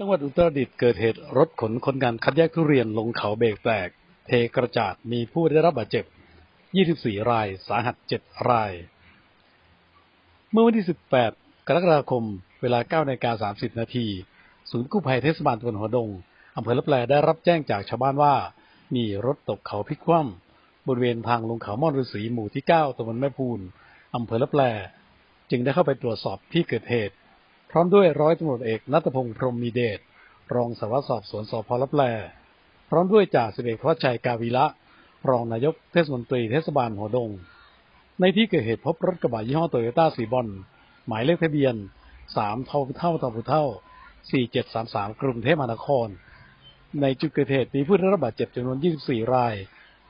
จังหวัดอุตรดิตถ์เกิดเหตุรถขนคนงานคัดแยกทุเรียนลงเขาเบรกแตก เทกระจาดมีผู้ได้รับบาดเจ็บ 24 ราย สาหัส 7 ราย เมื่อวันที่ 18 กรกฎาคม เวลา9นาฬิกา30 นาที ศูนย์กู้ภัยเทศบาลตำบลหัวดงอำเภอละแปลได้รับแจ้งจากชาวบ้านว่า มีรถตกเขาพลิกคว่ำบริเวณทางลงเขาม่อนฤาษีหมู่ที่ 9ตำบลแม่พูนอำเภอละแปลจึงได้เข้าไปตรวจสอบที่เกิดเหตุ พร้อมด้วยร้อยตำรวจเอกนัทพงษ์พรมมีเดชรองสารวัตรสอบสวนสพลับแล พร้อมด้วยจ่าสิบเอกทวัชชัยกาวีระรองนายกเทศมนตรีเทศบาลหัวดง ในที่เกิดเหตุพบรถกระบะยี่ห้อโตโยต้าสีบอลหมายเลขทะเบียน3เท่าเท่าเท่าเท่า4733กรุงเทพมหานคร ในจุดเกิดเหตุมีผู้ได้รับบาดเจ็บจำนวน24ราย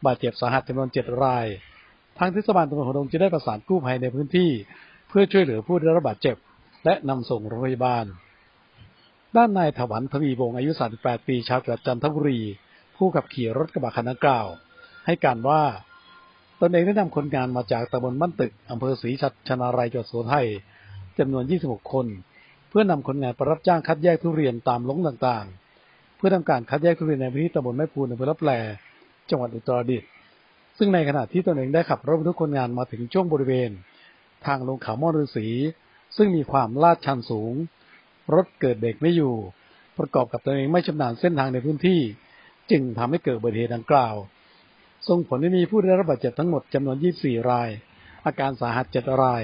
บาดเจ็บสาหัสจำนวน7ราย ทางเทศบาลตำบลหัวดงจะได้ประสานกู้ภัยในพื้นที่ เพื่อช่วยเหลือผู้ได้รับบาดเจ็บ และนำส่งโรงพยาบาล ด้านนายถวันทวีวงศ์อายุ 38 ปีชาวจังหวัดจันทบุรี ผู้ขับขี่รถกระบะคันดังกล่าว ให้การว่าตนเองได้นำคนงานมาจากตำบลบ้านตึกอำเภอศรีชัดชนารายจังหวัดสุโขทัยจำนวน 26 คน เพื่อนำคนงานไปรับจ้างคัดแยกทุเรียนตามลงต่างๆ เพื่อทำการคัดแยกทุเรียนในพื้นที่ตำบลแม่พูนอำเภอลับแลจังหวัดอุตรดิตถ์ซึ่งในขณะที่ตนเองได้ขับรถบรรทุกคนงานมาถึงช่วงบริเวณ ทางลงเขาม่อนฤาษี ซึ่งมีความลาดชันสูง รถเกิดเบรกไม่อยู่ ประกอบกับตัวเองไม่ชำนาญเส้นทางในพื้นที่ จึงทำให้เกิดอุบัติเหตุดังกล่าว ส่งผลให้มีผู้ได้รับบาดเจ็บทั้งหมดจำนวน 24 ราย อาการสาหัส 7 ราย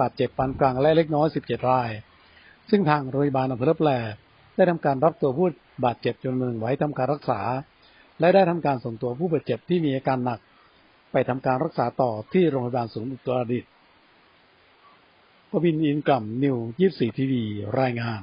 บาดเจ็บปานกลางและเล็กน้อย 17 ราย ซึ่งทางโรงพยาบาลอำเภอลับแลได้ทำการรับตัวผู้บาดเจ็บจำนวนหนึ่งไว้ทำการรักษา และได้ทำการส่งตัวผู้บาดเจ็บที่มีอาการหนัก ไปทำการรักษาต่อที่โรงพยาบาลศูนย์อุตรดิตถ์ ปวินอินกลัมนิวยี่สี่ทีวีรายงาน